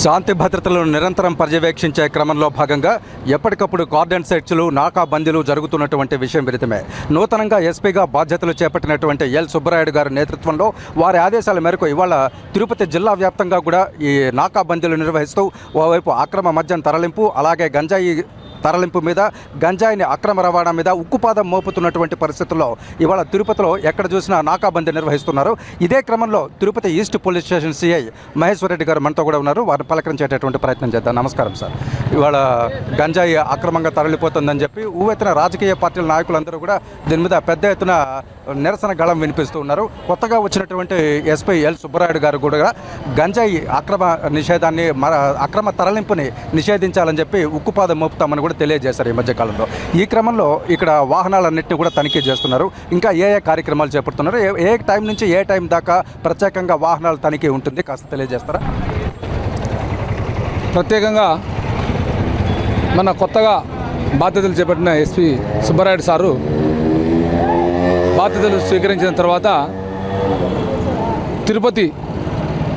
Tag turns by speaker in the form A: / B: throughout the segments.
A: శాంతి భద్రతలను నిరంతరం పర్యవేక్షించే క్రమంలో భాగంగా ఎప్పటికప్పుడు కార్డన్ సెర్చ్లు నాకా బందీలు జరుగుతున్నటువంటి విషయం విదితమే. నూతనంగా ఎస్పీగా బాధ్యతలు చేపట్టినటువంటి ఎల్ సుబ్బరాయుడు గారి నేతృత్వంలో వారి ఆదేశాల మేరకు ఇవాళ తిరుపతి జిల్లా వ్యాప్తంగా కూడా ఈ నాకా బందీలు నిర్వహిస్తూ ఓవైపు అక్రమ మద్యం తరలింపు అలాగే గంజాయి తరలింపు మీద గంజాయిని అక్రమ రవాణా మీద ఉక్కుపాదం మోపుతున్నటువంటి పరిస్థితుల్లో ఇవాళ తిరుపతిలో ఎక్కడ చూసినా నాకాబందీ నిర్వహిస్తున్నారు. ఇదే క్రమంలో Tirupati east police station CI Maheshwarareddy garu మనతో కూడా ఉన్నారు. వారిని పలకరించేటటువంటి ప్రయత్నం చేద్దాం. నమస్కారం సార్. ఇవాళ గంజాయి అక్రమంగా తరలిపోతుందని చెప్పి ఊవెత్తున రాజకీయ పార్టీల నాయకులందరూ కూడా దీని మీద పెద్ద ఎత్తున నిరసన గళం వినిపిస్తూ ఉన్నారు. కొత్తగా వచ్చినటువంటి ఎస్పీ ఎల్ సుబ్బరాయుడు గారు కూడా గంజాయి అక్రమ నిషేధాన్ని మర అక్రమ తరలింపుని నిషేధించాలని చెప్పి ఉక్కుపాదం మోపుతామని కూడా తెలియజేశారు ఈ మధ్యకాలంలో ఈ క్రమంలో ఇక్కడ వాహనాలన్నింటినీ కూడా తనిఖీ చేస్తున్నారు. ఇంకా ఏ ఏ కార్యక్రమాలు చేపడుతున్నారు? ఏ ఏ టైం నుంచి ఏ టైం దాకా ప్రత్యేకంగా వాహనాల తనిఖీ ఉంటుంది? కాస్త తెలియజేస్తారా?
B: ప్రత్యేకంగా మన కొత్తగా బాధ్యతలు చేపట్టిన ఎస్పీ సుబ్బరాయుడు సారు బాధ్యతలు స్వీకరించిన తర్వాత తిరుపతి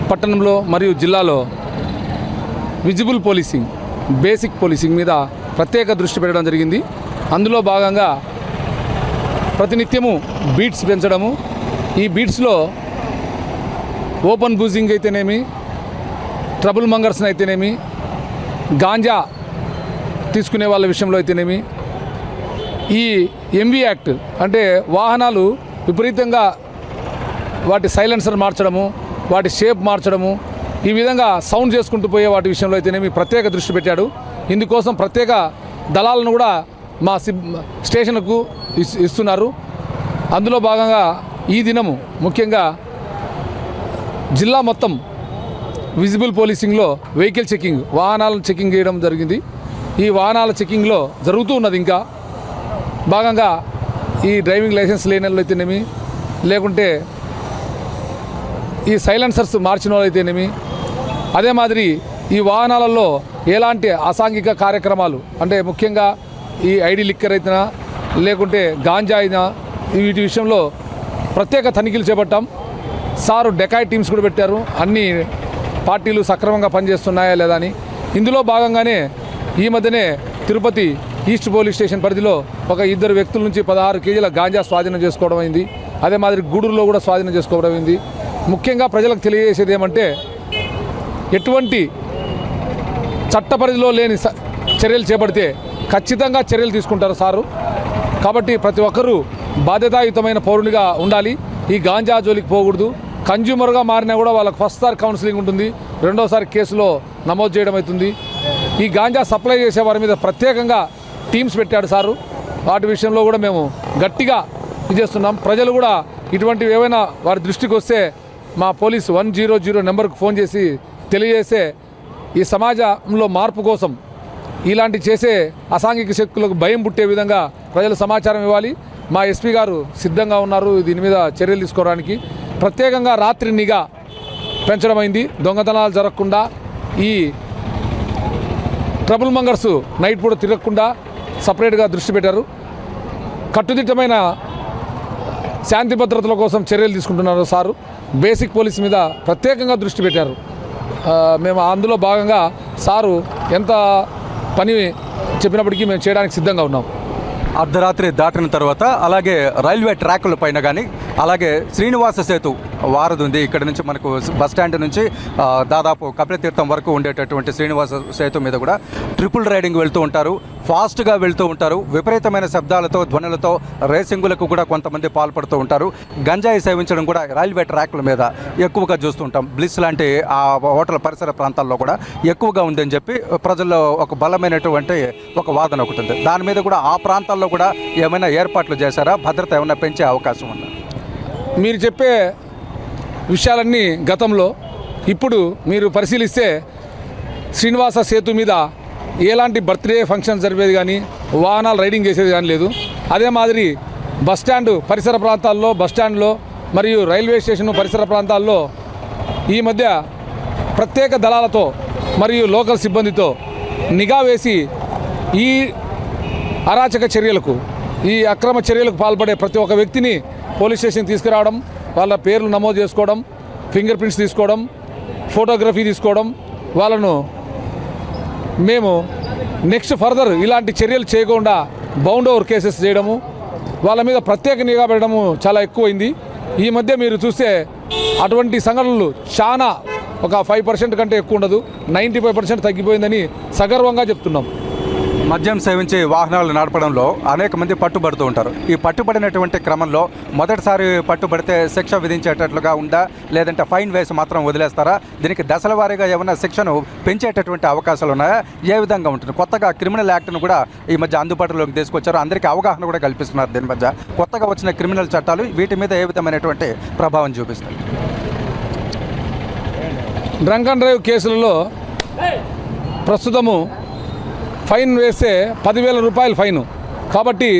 B: పట్టణంలో మరియు జిల్లాలో విజిబుల్ పోలీసింగ్ బేసిక్ పోలీసింగ్ మీద ప్రత్యేక దృష్టి పెట్టడం జరిగింది. అందులో భాగంగా ప్రతినిత్యము బీట్స్ పెంచడము. ఈ బీట్స్లో ఓపెన్ బూజింగ్ అయితేనేమి ట్రబుల్ మంగర్స్ని అయితేనేమి గాంజా తీసుకునే వాళ్ళ విషయంలో అయితేనేమి ఈ ఎంవి యాక్ట్ అంటే వాహనాలు విపరీతంగా వాటి సైలెన్సర్ మార్చడము వాటి షేప్ మార్చడము ఈ విధంగా సౌండ్ చేసుకుంటూ పోయే వాటి విషయంలో అయితేనేమి ప్రత్యేక దృష్టి పెట్టాడు. ఇందుకోసం ప్రత్యేక దళాలను కూడా మా సిబ్ స్టేషన్కు ఇస్తున్నారు. అందులో భాగంగా ఈ దినము ముఖ్యంగా జిల్లా మొత్తం విజిబుల్ పోలీసింగ్లో వెహికల్ చెకింగ్ వాహనాలను చెకింగ్ చేయడం జరిగింది. ఈ వాహనాల చెకింగ్లో జరుగుతూ ఉన్నది ఇంకా. భాగంగా ఈ డ్రైవింగ్ లైసెన్స్ లేని వాళ్ళు అయితేనేమి లేకుంటే ఈ సైలెన్సర్స్ మార్చిన వాళ్ళు అయితేనేమి అదే మాదిరి ఈ వాహనాలలో ఎలాంటి అసాంఘిక కార్యక్రమాలు అంటే ముఖ్యంగా ఈ ఐడి లిక్కర్ అయితేనా లేకుంటే గాంజా అయినా వీటి విషయంలో ప్రత్యేక తనిఖీలు చేపట్టాం. సారు డెకాయ్ టీమ్స్ కూడా పెట్టారు. అన్ని పార్టీలు సక్రమంగా పనిచేస్తున్నాయా లేదా అని. ఇందులో భాగంగానే ఈ మధ్యనే తిరుపతి ఈస్ట్ పోలీస్ స్టేషన్ పరిధిలో ఒక ఇద్దరు వ్యక్తుల నుంచి పదహారు కేజీల గాంజా స్వాధీనం చేసుకోవడం అయింది. అదే మాదిరి గూడూరులో కూడా స్వాధీనం చేసుకోవడం అయింది. ముఖ్యంగా ప్రజలకు తెలియజేసేది ఏమంటే ఎటువంటి చట్ట పరిధిలో లేని స- చర్యలు చేపడితే ఖచ్చితంగా చర్యలు తీసుకుంటారు సారు. కాబట్టి ప్రతి ఒక్కరూ బాధ్యతాయుతమైన పౌరునిగా ఉండాలి. ఈ గాంజా జోలికి పోకూడదు. కన్జ్యూమర్గా మారినా కూడా వాళ్ళకి ఫస్ట్ సార్ కౌన్సిలింగ్ ఉంటుంది. రెండోసారి కేసులో నమోదు చేయడం అవుతుంది. ఈ గాంజా సప్లై చేసే వారి మీద ప్రత్యేకంగా టీమ్స్ పెట్టాడు సారు. వాటి విషయంలో కూడా మేము గట్టిగా ఇది చేస్తున్నాం. ప్రజలు కూడా ఇటువంటివి ఏవైనా వారి దృష్టికి వస్తే మా పోలీస్ వన్ జీరో జీరో నెంబర్కు ఫోన్ చేసి తెలియజేస్తే ఈ సమాజంలో మార్పు కోసం ఇలాంటి చేసే అసాంఘిక శక్తులకు భయం పుట్టే విధంగా ప్రజలు సమాచారం ఇవ్వాలి. మా ఎస్పీ గారు సిద్ధంగా ఉన్నారు దీని మీద చర్యలు తీసుకోవడానికి. ప్రత్యేకంగా రాత్రి నిఘా పెంచడం అయింది దొంగతనాలు జరగకుండా ఈ ట్రబుల్ మంగర్స్ నైట్ పూట తిరగకుండా సపరేట్గా దృష్టి పెట్టారు. కట్టుదిట్టమైన శాంతి భద్రతల కోసం చర్యలు తీసుకుంటున్నారు సారు. బేసిక్ పోలీస్ మీద ప్రత్యేకంగా దృష్టి పెట్టారు. మేము అందులో భాగంగా సారు ఎంత పని చెప్పినప్పటికీ మేము చేయడానికి సిద్ధంగా ఉన్నాం.
A: అర్ధరాత్రి దాటిన తర్వాత అలాగే రైల్వే ట్రాకుల పైన కానీ అలాగే శ్రీనివాస సేతు వారధి ఉంది ఇక్కడ నుంచి మనకు బస్ స్టాండ్ నుంచి దాదాపు కపిలతీర్థం వరకు ఉండేటటువంటి శ్రీనివాస సేతు మీద కూడా ట్రిపుల్ రైడింగ్ వెళ్తూ ఉంటారు. ఫాస్ట్గా వెళ్తూ ఉంటారు. విపరీతమైన శబ్దాలతో ధ్వనులతో రేసింగులకు కూడా కొంతమంది పాల్పడుతూ ఉంటారు. గంజాయి సేవించడం కూడా రైల్వే ట్రాక్ల మీద ఎక్కువగా చూస్తుంటాం బ్లిస్ లాంటి ఆ హోటల్ పరిసర ప్రాంతాల్లో కూడా ఎక్కువగా ఉందని చెప్పి ప్రజల్లో ఒక బలమైనటువంటి ఒక వాదన ఒకటి ఉంది. దాని మీద కూడా ఆ ప్రాంతాల్లో కూడా ఏమైనా ఏర్పాట్లు చేశారా? భద్రత ఏమైనా పెంచే అవకాశం ఉందా?
B: మీరు చెప్పే విషయాలన్నీ గతంలో ఇప్పుడు మీరు పరిశీలిస్తే శ్రీనివాస సేతు మీద ఎలాంటి బర్త్డే ఫంక్షన్ జరిపేది కానీ వాహనాలు రైడింగ్ చేసేది కానీ లేదు. అదే మాదిరి బస్టాండ్ పరిసర ప్రాంతాల్లో బస్ స్టాండ్లో మరియు రైల్వే స్టేషన్ పరిసర ప్రాంతాల్లో ఈ మధ్య ప్రత్యేక దళాలతో మరియు లోకల్ సిబ్బందితో నిఘా వేసి ఈ అరాచక చర్యలకు ఈ అక్రమ చర్యలకు పాల్పడే ప్రతి ఒక్క వ్యక్తిని పోలీస్ స్టేషన్ తీసుకురావడం వాళ్ళ పేర్లు నమోదు చేసుకోవడం ఫింగర్ ప్రింట్స్ తీసుకోవడం ఫోటోగ్రఫీ తీసుకోవడం వాళ్ళను మేము నెక్స్ట్ ఫర్దర్ ఇలాంటి చర్యలు చేయకుండా బౌండ్ ఓవర్ కేసెస్ చేయడము వాళ్ళ మీద ప్రత్యేక నిఘా పెట్టడము చాలా ఎక్కువైంది. ఈ మధ్య మీరు చూస్తే అటువంటి సంఘటనలు చాలా ఒక ఫైవ్ పర్సెంట్ కంటే ఎక్కువ ఉండదు. నైంటీ ఫైవ్ పర్సెంట్ తగ్గిపోయిందని సగర్వంగా చెప్తున్నాం.
A: మద్యం సేవించి వాహనాలు నడపడంలో అనేక మంది పట్టుబడుతూ ఉంటారు. ఈ పట్టుబడినటువంటి క్రమంలో మొదటిసారి పట్టుబడితే శిక్ష విధించేటట్లుగా ఉందా? లేదంటే ఫైన్ వేసి మాత్రం వదిలేస్తారా? దీనికి దశల వారీగా ఏమైనా శిక్షను పెంచేటటువంటి అవకాశాలు ఉన్నాయా? ఏ విధంగా ఉంటుంది? కొత్తగా క్రిమినల్ యాక్ట్ను కూడా ఈ మధ్య అందుబాటులోకి తీసుకొచ్చారు. అందరికీ అవగాహన కూడా కల్పిస్తున్నారు దీని మధ్య. కొత్తగా వచ్చిన క్రిమినల్ చట్టాలు వీటి మీద ఏ విధమైనటువంటి ప్రభావం చూపిస్తాయి?
B: డ్రంక్ అండ్ డ్రైవ్ కేసులలో ప్రస్తుతము ఫైన్ వేస్తే పదివేల రూపాయలు ఫైన్. కాబట్టి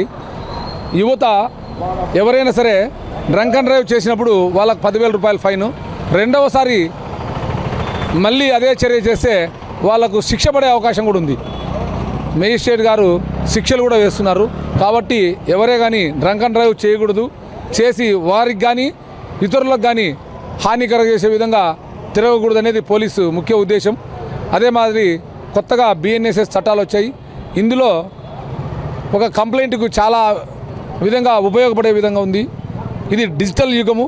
B: యువత ఎవరైనా సరే డ్రంక్ అండ్ డ్రైవ్ చేసినప్పుడు వాళ్ళకు పదివేల రూపాయల ఫైన్. రెండవసారి మళ్ళీ అదే చర్య చేస్తే వాళ్ళకు శిక్ష పడే అవకాశం కూడా ఉంది. మేజిస్ట్రేట్ గారు శిక్షలు కూడా వేస్తున్నారు. కాబట్టి ఎవరే కానీ డ్రంక్ అండ్ డ్రైవ్ చేయకూడదు. చేసి వారికి కానీ ఇతరులకు కానీ హానికర చేసే విధంగా తిరగకూడదు అనేది పోలీసు ముఖ్య ఉద్దేశం. అదే మాదిరి కొత్తగా బిఎన్ఎస్ఎస్ చట్టాలు వచ్చాయి. ఇందులో ఒక కంప్లైంట్కు చాలా విధంగా ఉపయోగపడే విధంగా ఉంది. ఇది డిజిటల్ యుగము.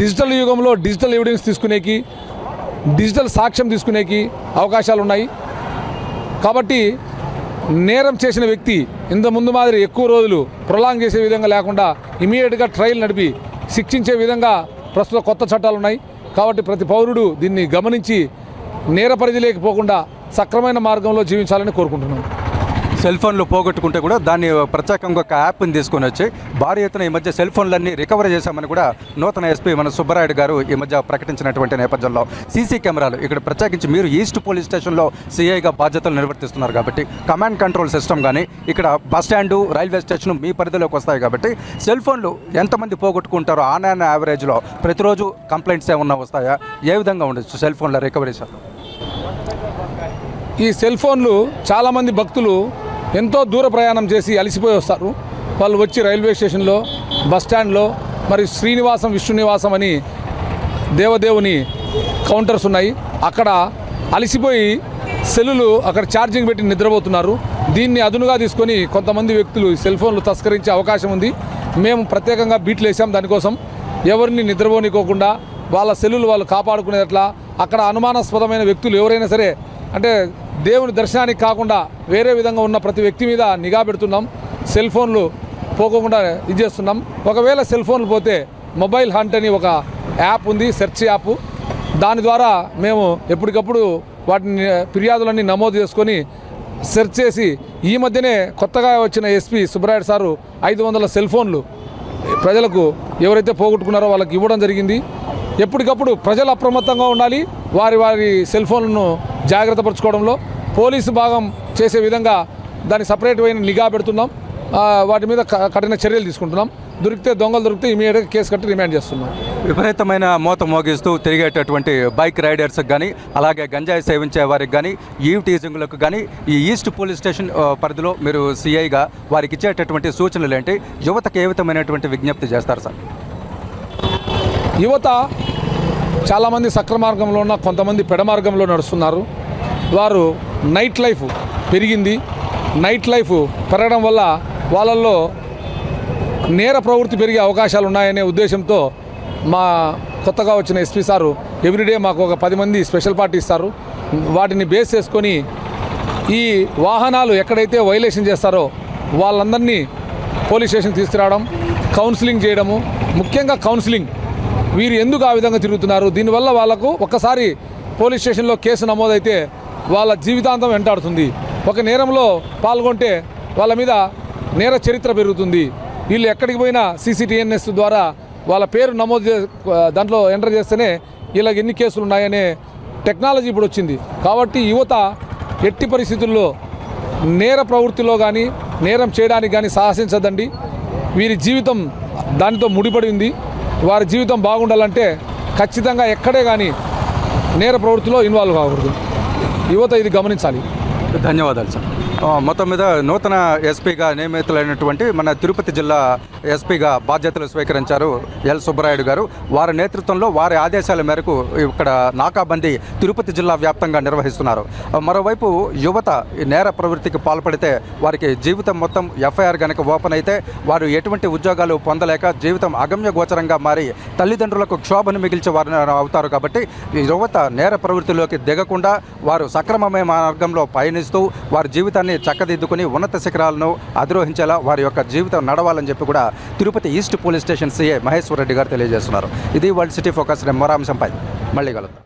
B: డిజిటల్ యుగంలో డిజిటల్ ఎవిడెన్స్ తీసుకునేకి డిజిటల్ సాక్ష్యం తీసుకునేకి అవకాశాలు ఉన్నాయి. కాబట్టి నేరం చేసిన వ్యక్తి ఇంత ముందు మాదిరి ఎక్కువ రోజులు ప్రొలాంగ్ చేసే విధంగా లేకుండా ఇమీడియట్గా ట్రయల్ నడిపి శిక్షించే విధంగా ప్రస్తుత కొత్త చట్టాలు ఉన్నాయి. కాబట్టి ప్రతి పౌరుడు దీన్ని గమనించి నేర పరిధిలోకి పోకుండా సక్రమైన మార్గంలో జీవించాలని కోరుకుంటున్నాను
A: సెల్ ఫోన్లు పోగొట్టుకుంటే కూడా దాన్ని ప్రత్యేకంగా ఒక యాప్ని తీసుకొని వచ్చి భారీ ఎత్తున ఈ మధ్య సెల్ ఫోన్లన్నీ రికవరీ చేశామని కూడా నూతన ఎస్పీ మన సుబ్బరాయుడు గారు ఈ మధ్య ప్రకటించినటువంటి నేపథ్యంలో సీసీ కెమెరాలు ఇక్కడ ప్రత్యేకించి మీరు ఈస్ట్ పోలీస్ స్టేషన్లో సీఐగా బాధ్యతలు నిర్వర్తిస్తున్నారు కాబట్టి కమాండ్ కంట్రోల్ సిస్టమ్ కానీ ఇక్కడ బస్ స్టాండు రైల్వే స్టేషన్ మీ పరిధిలోకి వస్తాయి కాబట్టి సెల్ ఫోన్లు ఎంతమంది పోగొట్టుకుంటారో ఆన్ అండ్ యావరేజ్లో ప్రతిరోజు కంప్లైంట్స్ ఏమన్నా వస్తాయా? ఏ విధంగా ఉండొచ్చు సెల్ ఫోన్ల రికవరీ శాతం
B: ఈ సెల్ ఫోన్లు చాలామంది భక్తులు ఎంతో దూర ప్రయాణం చేసి అలసిపోయి వస్తారు. వాళ్ళు వచ్చి రైల్వే స్టేషన్లో బస్ స్టాండ్లో మరి శ్రీనివాసం విష్ణునివాసం అని దేవదేవుని కౌంటర్స్ ఉన్నాయి. అక్కడ అలసిపోయి సెల్లులు అక్కడ ఛార్జింగ్ పెట్టి నిద్రపోతున్నారు. దీన్ని అదునుగా తీసుకొని కొంతమంది వ్యక్తులు సెల్ ఫోన్లు తస్కరించే అవకాశం ఉంది. మేము ప్రత్యేకంగా బీట్లు వేసాం దానికోసం. ఎవరిని నిద్రపోనికోకుండా వాళ్ళ సెల్లులు వాళ్ళు కాపాడుకునేట్లా అక్కడ అనుమానాస్పదమైన వ్యక్తులు ఎవరైనా సరే అంటే దేవుని దర్శనానికి కాకుండా వేరే విధంగా ఉన్న ప్రతి వ్యక్తి మీద నిఘా పెడుతున్నాం. సెల్ ఫోన్లు పోకోకుండా ఇది చేస్తున్నాం. ఒకవేళ సెల్ ఫోన్లు పోతే మొబైల్ హంట్ అని ఒక యాప్ ఉంది సెర్చ్ యాప్. దాని ద్వారా మేము ఎప్పటికప్పుడు వాటిని ఫిర్యాదులన్నీ నమోదు చేసుకొని సెర్చ్ చేసి ఈ మధ్యనే కొత్తగా వచ్చిన ఎస్పీ సుబ్రాయుడు సారు ఐదు వందల సెల్ ఫోన్లు ప్రజలకు ఎవరైతే పోగొట్టుకున్నారో వాళ్ళకి ఇవ్వడం జరిగింది. ఎప్పటికప్పుడు ప్రజలు అప్రమత్తంగా ఉండాలి వారి వారి సెల్ ఫోన్లను జాగ్రత్త పరచుకోవడంలో పోలీసు భాగం చేసే విధంగా దాన్ని సపరేట్ అయిన నిఘా పెడుతున్నాం. వాటి మీద క- కఠిన చర్యలు తీసుకుంటున్నాం. దొరికితే దొంగలు దొరికితే ఇమీడియట్గా కేసు కట్టి రిమాండ్ చేస్తున్నాం.
A: విపరీతమైన మూత మోగిస్తూ తిరిగేటటువంటి బైక్ రైడర్స్కి కానీ అలాగే గంజాయి సేవించే వారికి కానీ ఈవ్ టీజింగ్లకు కానీ ఈ ఈస్ట్ పోలీస్ స్టేషన్ పరిధిలో మీరు సిఐగా వారికి ఇచ్చేటటువంటి సూచనలు ఏంటి యువతకు ఏ విధమైనటువంటి విజ్ఞప్తి చేస్తారు సార్?
B: యువత చాలామంది సక్రమార్గంలో ఉన్న కొంతమంది పెడమార్గంలో నడుస్తున్నారు. వారు నైట్ లైఫ్ పెరిగింది. నైట్ లైఫ్ పెరగడం వల్ల వాళ్ళల్లో నేర ప్రవృత్తి పెరిగే అవకాశాలు ఉన్నాయనే ఉద్దేశంతో మా కొత్తగా వచ్చిన ఎస్పీ సారు ఎవ్రీడే మాకు ఒక పది మంది స్పెషల్ పార్టీ ఇస్తారు. వాటిని బేస్ చేసుకొని ఈ వాహనాలు ఎక్కడైతే వైలేషన్ చేస్తారో వాళ్ళందరినీ పోలీస్ స్టేషన్ తీసుకురావడం కౌన్సిలింగ్ చేయడము ముఖ్యంగా కౌన్సిలింగ్ వీరు ఎందుకు ఆ విధంగా తిరుగుతున్నారు? దీనివల్ల వాళ్ళకు ఒక్కసారి పోలీస్ స్టేషన్లో కేసు నమోదైతే వాళ్ళ జీవితాంతం వెంటాడుతుంది. ఒక నేరంలో పాల్గొంటే వాళ్ళ మీద నేర చరిత్ర పెరుగుతుంది. వీళ్ళు ఎక్కడికి పోయినా సీసీటీఎన్ఎస్ ద్వారా వాళ్ళ పేరు నమోదు దాంట్లో ఎంటర్ చేస్తేనే వీళ్ళకి ఎన్ని కేసులు ఉన్నాయనే టెక్నాలజీ ఇప్పుడు వచ్చింది. కాబట్టి యువత ఎట్టి పరిస్థితుల్లో నేర ప్రవృత్తిలో కానీ నేరం చేయడానికి కానీ సాహసించదండి. వీరి జీవితం దానితో ముడిపడి ఉంది. వారి జీవితం బాగుండాలంటే ఖచ్చితంగా ఎక్కడే కానీ నేర ప్రవృత్తిలో ఇన్వాల్వ్ కాకూడదు. యువత ఇది గమనించాలి.
A: ధన్యవాదాలు సార్. మొత్తం మీద నూతన ఎస్పీగా నియమితులైనటువంటి మన తిరుపతి జిల్లా ఎస్పీగా బాధ్యతలు స్వీకరించారు ఎల్ సుబ్బరాయుడు గారు. వారి నేతృత్వంలో వారి ఆదేశాల మేరకు ఇక్కడ నాకాబందీ తిరుపతి జిల్లా వ్యాప్తంగా నిర్వహిస్తున్నారు. మరోవైపు యువత నేర ప్రవృత్తికి పాల్పడితే వారికి జీవితం మొత్తం ఎఫ్ఐఆర్ కనుక ఓపెన్ అయితే వారు ఎటువంటి ఉద్యోగాలు పొందలేక జీవితం అగమ్య గోచరంగా మారి తల్లిదండ్రులకు క్షోభను మిగిల్చే వారు అవుతారు కాబట్టి ఈ యువత నేర ప్రవృత్తిలోకి దిగకుండా వారు సక్రమమైన మార్గంలో పయనిస్తూ వారి జీవితాన్ని జీవితాన్ని చక్కదిద్దుకుని ఉన్నత శిఖరాలను అధిరోహించేలా వారి యొక్క జీవితం నడవాలని చెప్పి కూడా Tirupati east police station CA Maheshwar Reddy garu తెలియజేస్తున్నారు. ఇది వరల్డ్ సిటీ ఫోకస్ మరో అంశంపై మళ్ళీ కలుద్దాం.